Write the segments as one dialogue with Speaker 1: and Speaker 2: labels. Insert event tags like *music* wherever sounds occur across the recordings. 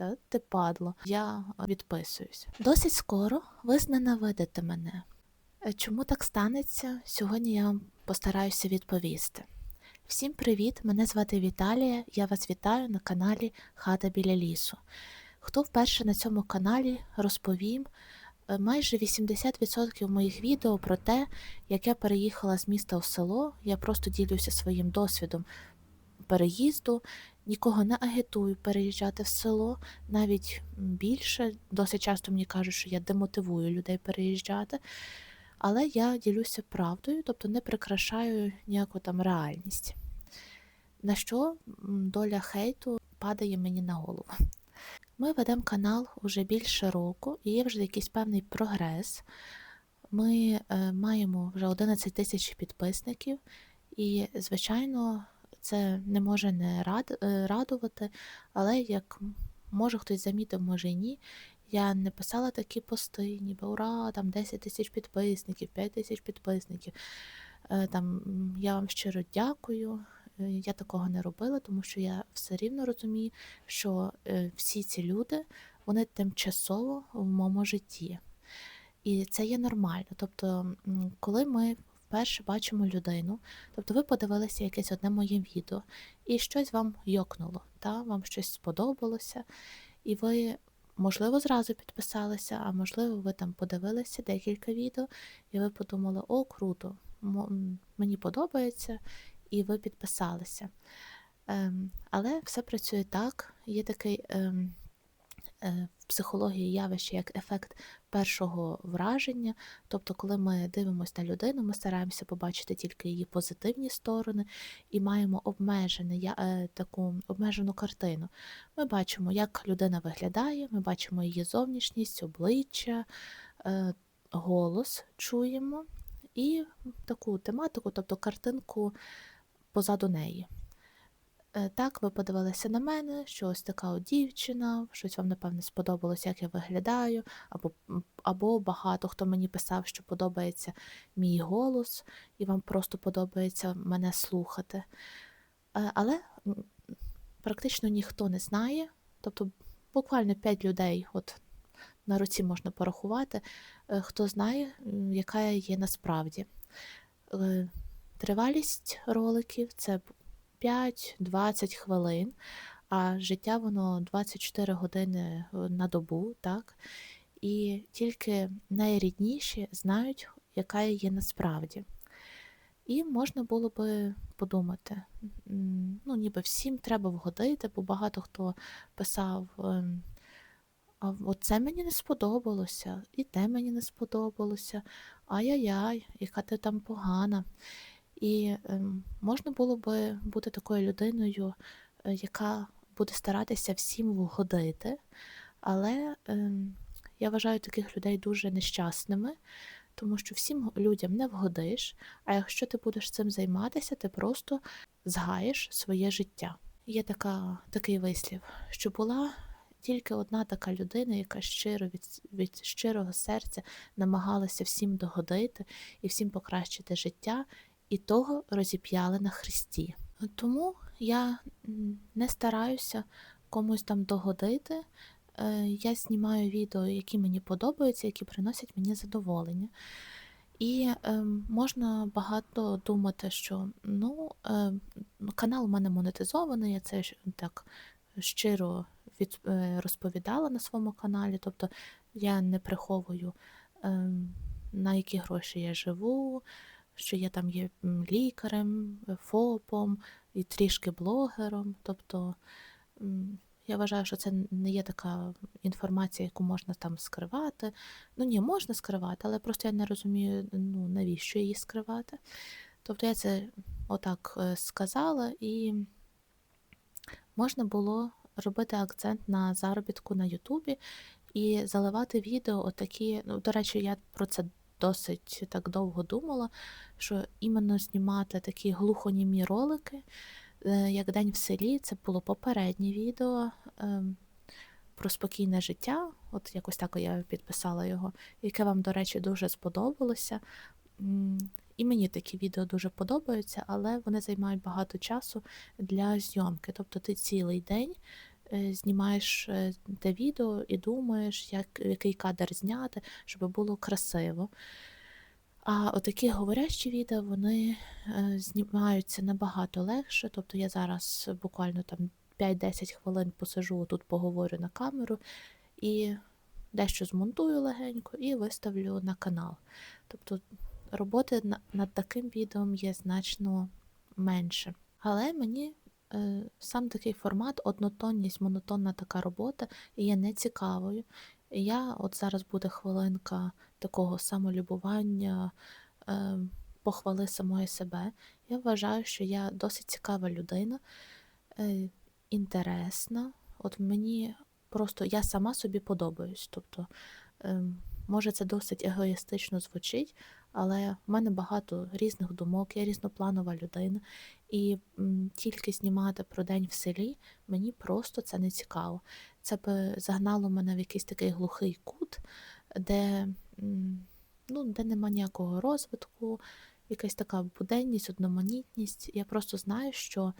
Speaker 1: Та ти падло, я відписуюсь. Досить скоро ви зненавидите мене. Е, Чому так станеться? Сьогодні я вам постараюся відповісти. Всім привіт! Мене звати Віталія. Я вас вітаю на каналі Хата біля лісу. Хто вперше на цьому каналі розповім е, майже 80% моїх відео про те, як я переїхала з міста в село. Я просто ділюся своїм досвідом переїзду, нікого не агітую переїжджати в село, навіть більше. Досить часто мені кажуть, що я демотивую людей переїжджати. Але я ділюся правдою, тобто не прикрашаю ніяку там реальність. На що доля хейту падає мені на голову. Ми ведемо канал уже більше року, і є вже якийсь певний прогрес. Ми е, маємо вже 11 тисяч підписників, і, звичайно, це не може не е, радувати, але як може хтось замітив, може і ні. Я не писала такі пости, ніби ура, там 10 тисяч підписників, 5 тисяч підписників. Е, Там, я вам щиро дякую. Е, Я такого не робила, тому що я все рівно розумію, що всі ці люди вони тимчасово в моєму житті. І це є нормально. Тобто, коли ми вперше бачимо людину, тобто ви подивилися якесь одне моє відео, і щось вам йокнуло, та? вам щось сподобалося, і ви, можливо, зразу підписалися, а можливо, ви там подивилися декілька відео, і ви подумали, о, круто, мені подобається, і ви підписалися. Ем, але все працює так. Є такий ем, в психології явище як ефект першого враження. Тобто, коли ми дивимося на людину, ми стараємося побачити тільки її позитивні сторони і маємо обмежене, я- е, таку обмежену картину. Ми бачимо, як людина виглядає, ми бачимо її зовнішність, обличчя, е, голос чуємо і таку тематику, тобто картинку позаду неї. Е, Так, ви подивилися на мене, що ось така от дівчина, щось вам, напевне, сподобалось, як я виглядаю, або, або багато хто мені писав, що подобається мій голос, і вам просто подобається мене слухати. Е, Але практично ніхто не знає, тобто буквально 5 людей, от на руці можна порахувати, е, хто знає, яка я є насправді. Тривалість роликів це 5-20 хвилин, а життя воно 24 години е, на добу, так? І тільки найрідніші знають, яка є насправді. І можна було би подумати, ну, ніби всім треба вгодити, бо багато хто писав, ем, а оце мені не сподобалося, і те мені не сподобалося, ай-яй-яй, яка ти там погана. І ем, можна було би бути такою людиною, е, яка буде старатися всім вгодити, але ем, я вважаю таких людей дуже нещасними, тому що всім людям не вгодиш, а якщо ти будеш цим займатися, ти просто згаєш своє життя. Є така, такий вислів, що була тільки одна така людина, яка щиро від, від щирого серця намагалася всім догодити і всім покращити життя, і того розіп'яли на хресті. Тому я не стараюся комусь там догодити. Е, Я знімаю відео, які мені подобаються, які приносять мені задоволення. І е, можна багато думати, що ну, е, канал у мене монетизований, я це так щиро від, е, розповідала на своєму каналі. Тобто я не приховую, е, на які гроші я живу, що я там є лікарем, е, ФОПом і трішки блогером. Тобто я вважаю, що це не є така інформація, яку можна там скривати. Ну ні, можна скривати, але просто я не розумію, ну навіщо її скривати. Тобто я це отак е, сказала, і можна було робити акцент на заробітку на Ютубі і заливати відео отакі. Ну, до речі, я про це досить так довго думала, що іменно знімати такі глухонімі ролики, е, як День в селі, це було попереднє відео ем, про спокійне життя. От якось так я підписала його, яке вам, до речі, дуже сподобалося. І мені такі відео дуже подобаються, але вони займають багато часу для зйомки. Тобто ти цілий день знімаєш е, те відео і думаєш, як, який кадр зняти, щоб було красиво. А отакі говорящі відео вони е, знімаються набагато легше. Тобто я зараз буквально там 5-10 хвилин посижу, тут поговорю на камеру і дещо змонтую легенько і виставлю на канал. Тобто роботи над таким відео є значно менше. Але мені е, сам такий формат, однотонність, монотонна така робота є нецікавою. Я от зараз буде хвилинка такого самолюбування, е, похвали самої себе. Я вважаю, що я досить цікава людина, е, інтересна. От мені просто я сама собі подобаюсь. Тобто, е, може, це досить егоїстично звучить, але в мене багато різних думок, я різнопланова людина, і тільки знімати про день в селі мені просто це не цікаво. Це б загнало мене в якийсь такий глухий кут, де, ну, де нема ніякого розвитку, якась така буденність, одноманітність. Я просто знаю, що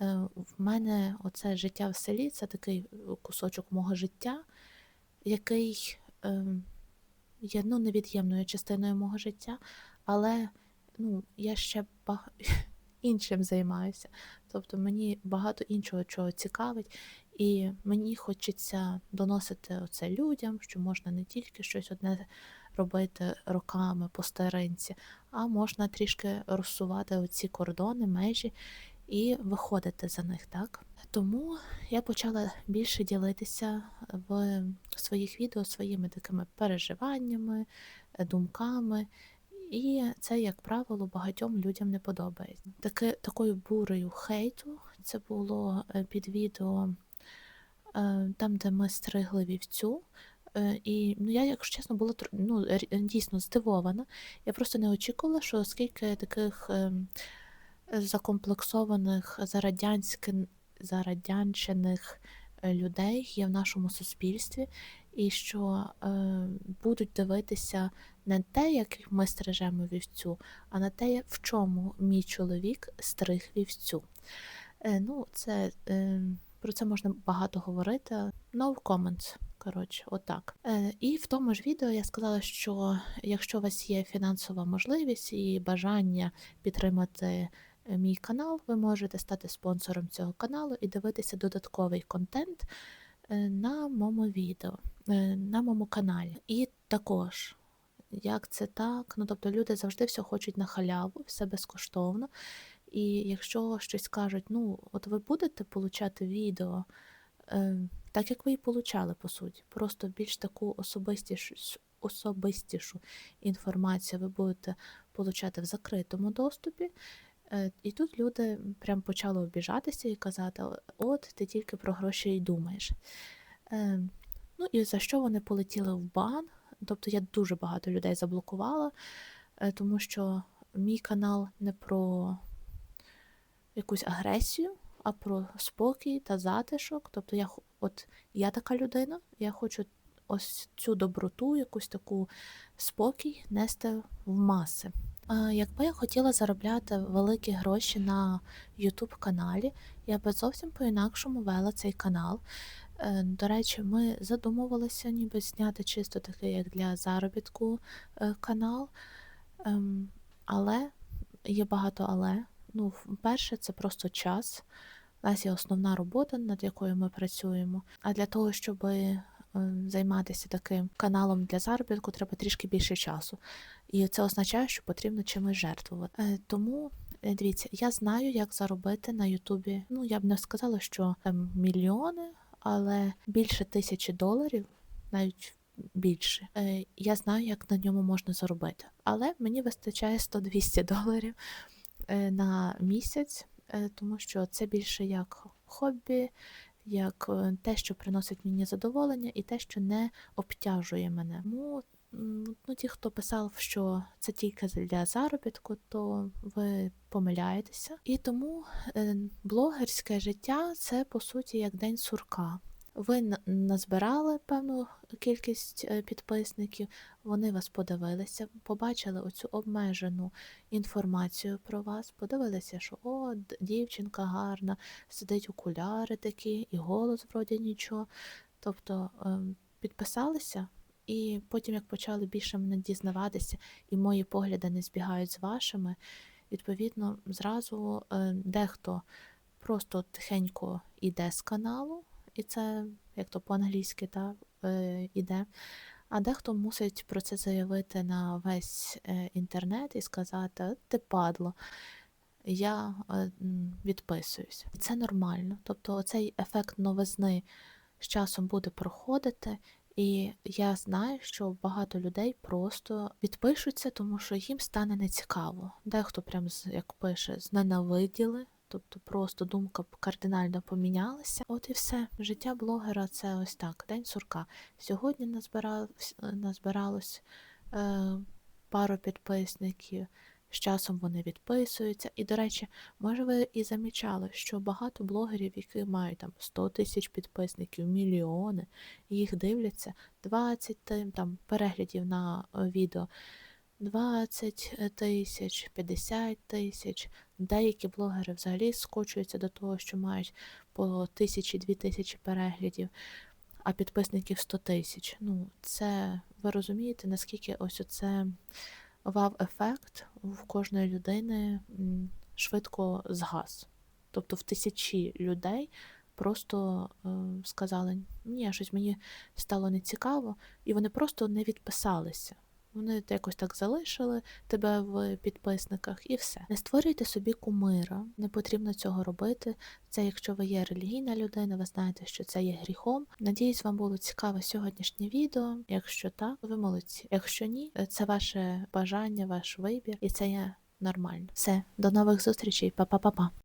Speaker 1: е, в мене оце життя в селі це такий е, кусочок мого життя, який е, є ну, невід'ємною частиною мого життя, але ну, я ще бага... *laughs* іншим займаюся. Тобто мені багато іншого чого цікавить, і мені хочеться доносити оце людям, що можна не тільки щось одне робити роками по старинці, а можна трішки розсувати оці кордони, межі і виходити за них, так? Тому я почала більше ділитися в своїх відео своїми такими переживаннями, е, думками. І це, як правило, багатьом людям не подобається. Таки, такою бурею хейту це було е, під відео е, там, де ми стригли вівцю. Е, І ну, я, якщо чесно, була ну, дійсно здивована. Я просто не очікувала, що скільки таких ем, закомплексованих зарадянчених е, людей є в нашому суспільстві, і що е, будуть дивитися не те, як ми стрижемо вівцю, а на те, в чому мій чоловік стриг вівцю. Е, ну, це, е, про це можна багато говорити. No comments. Коротше, отак. Е, і в тому ж відео я сказала, що якщо у вас є фінансова можливість і бажання підтримати мій канал, ви можете стати спонсором цього каналу і дивитися додатковий контент е, на моєму відео, е, на моєму каналі. І також, як це так? Ну тобто люди завжди все хочуть на халяву, все безкоштовно. І якщо щось кажуть, ну, от ви будете получати відео, е, так як ви і получали, по суті, просто більш таку особистішу, особистішу інформацію ви будете получати в закритому доступі. Е, І тут люди прям почали обіжатися і казати: от ти тільки про гроші й думаєш. Е, Ну і за що вони полетіли в бан? Тобто я дуже багато людей заблокувала, е, тому що мій канал не про якусь агресію, а про спокій та затишок. Тобто я от я така людина, я хочу ось цю доброту, якусь таку спокій нести в маси. Якби я хотіла заробляти великі гроші на YouTube каналі, я би зовсім по-інакшому вела цей канал. Е, До речі, ми задумувалися ніби зняти чисто такий, як для заробітку е, канал. Ем, Але є багато але. Ну, перше, це просто час. У нас є основна робота, над якою ми працюємо. А для того, щоб займатися таким каналом для заробітку, треба трішки більше часу. І це означає, що потрібно чимось жертвувати. Е, Тому е, дивіться, я знаю, як заробити на Ютубі. Ну, я б не сказала, що там мільйони, але більше тисячі доларів, навіть більше. Е, Я знаю, як на ньому можна заробити. Але мені вистачає 100-200 доларів е, на місяць, е, тому що це більше як хобі, як е, те, що приносить мені задоволення, і те, що не обтяжує мене. Тому ну, ті, хто писав, що це тільки для заробітку, то ви помиляєтеся. І тому е, блогерське життя це по суті як день сурка. Ви назбирали певну кількість е, підписників, вони вас подивилися, побачили оцю обмежену інформацію про вас, подивилися, що о, дівчинка гарна, сидить окуляри такі, і голос вроді нічого. Тобто ем, підписалися, і потім, як почали більше мене дізнаватися, і мої погляди не збігають з вашими, відповідно, зразу е, дехто просто тихенько йде з каналу, і це як то по-англійськи та, е, іде. А дехто мусить про це заявити на весь е, інтернет і сказати: ти падло, я е, відписуюсь. Це нормально. Тобто, оцей ефект новизни з часом буде проходити. І я знаю, що багато людей просто відпишуться, тому що їм стане нецікаво. Дехто прям як пише, зненавиділи, тобто просто думка кардинально помінялася. От і все. Життя блогера це ось так. День сурка. Сьогодні назбира... назбиралось е, пару підписників. З часом вони відписуються. І, до речі, може ви і замічали, що багато блогерів, які мають там 100 тисяч підписників, мільйони, їх дивляться 20 ти- там, переглядів на е, відео, 20 тисяч, 50 тисяч. Деякі блогери взагалі скочуються до того, що мають по тисячі-дві тисячі переглядів, а підписників 100 тисяч. Ну, це ви розумієте, наскільки ось оце вав-ефект в кожної людини швидко згас. Тобто в тисячі людей просто е, сказали, ні, щось мені стало нецікаво, і вони просто не відписалися. Вони якось так залишили тебе в підписниках і все. Не створюйте собі кумира, не потрібно цього робити. Це якщо ви є релігійна людина, ви знаєте, що це є гріхом. Надіюсь, вам було цікаве сьогоднішнє відео. Якщо так, ви молодці. Якщо ні, це ваше бажання, ваш вибір, і це є нормально. Все, до нових зустрічей, па-па-па-па.